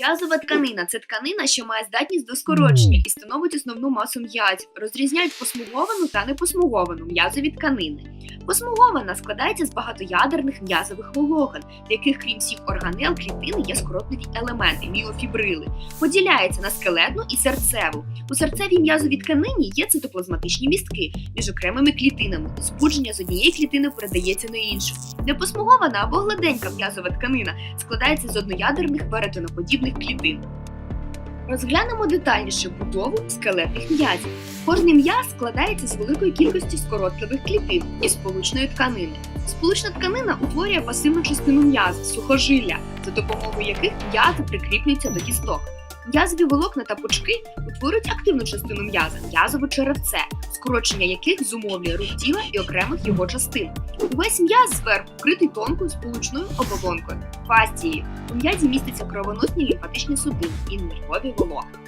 М'язова тканина це тканина, що має здатність до скорочення і становить основну масу м'язів. Розрізняють посмуговану та непосмуговану м'язові тканини. Посмугована складається з багатоядерних м'язових волокон, в яких, крім всіх органел, клітини є скоротливі елементи міофібрили. Поділяється на скелетну і серцеву. У серцевій м'язовій тканині є цитоплазматичні містки між окремими клітинами. Збудження з однієї клітини передається на іншу. Непосмугована або гладенька м'язова тканина складається з одноядерних веретеноподібних клітин. Розглянемо детальніше будову скелетних м'язів. Кожний м'яз складається з великої кількості скоротливих клітин і сполучної тканини. Сполучна тканина утворює пасивну частину м'яза сухожилля, за допомогою яких м'язи прикріплюються до кісток. М'язові волокна та пучки утворюють активну частину м'яза м'язове черевце, скорочення яких зумовлює рух тіла і окремих його частин. Увесь м'яз зверху вкритий тонкою сполучною оболонкою фастією. У м'язі містяться кровоносні лімфатичні судини і нервові волокна.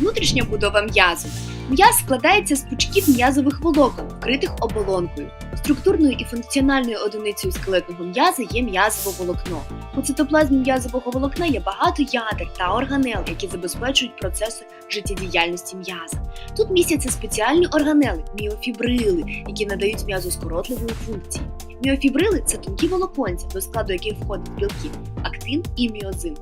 Внутрішня будова м'язу. М'яз складається з пучків м'язових волокон, вкритих оболонкою. Структурною і функціональною одиницею скелетного м'яза є м'язове волокно. У цитоплазмі м'язового волокна є багато ядер та органел, які забезпечують процеси життєдіяльності м'яза. Тут містяться спеціальні органели міофібрили, які надають м'язу скоротливої функції. Міофібрили це тонкі волоконця, до складу яких входять білки, актин і міозин.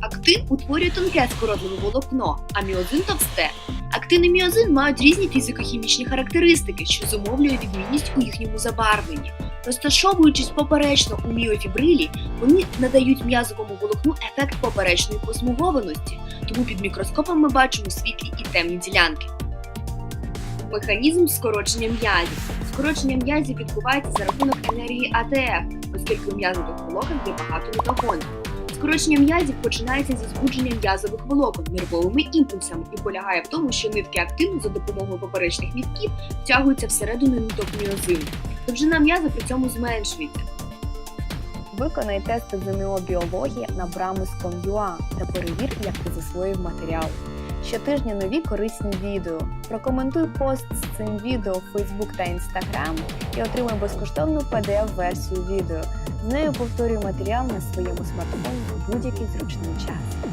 Актин утворює тонке скоротливе волокно, а міозин товсте. Актин і міозин мають різні фізико-хімічні характеристики, що зумовлює відмінність у їхньому забарвленні. Розташовуючись поперечно у міофібрилі, вони надають м'язовому волокну ефект поперечної посмугованості, тому під мікроскопом ми бачимо світлі і темні ділянки. Механізм скорочення м'язів. Скорочення м'язів відбувається за рахунок енергії АТФ, оскільки у м'язових волокон є багато мітохондрій. Скорочення м'язів починається зі збудження м'язових волокон нервовими імпульсами і полягає в тому, що нитки актину за допомогою поперечних містків втягуються всередину ниток міозину. Довжина м'яза при цьому зменшується. Виконай тести ЗНО біології на Брамус.com.ua та перевір, як ти засвоїв матеріал. Щотижня нові корисні відео. Прокоментуй пост з цим відео в Facebook та Instagram і отримай безкоштовну PDF-версію відео. З нею повторюй матеріал на своєму смартфоні в будь-який зручний час.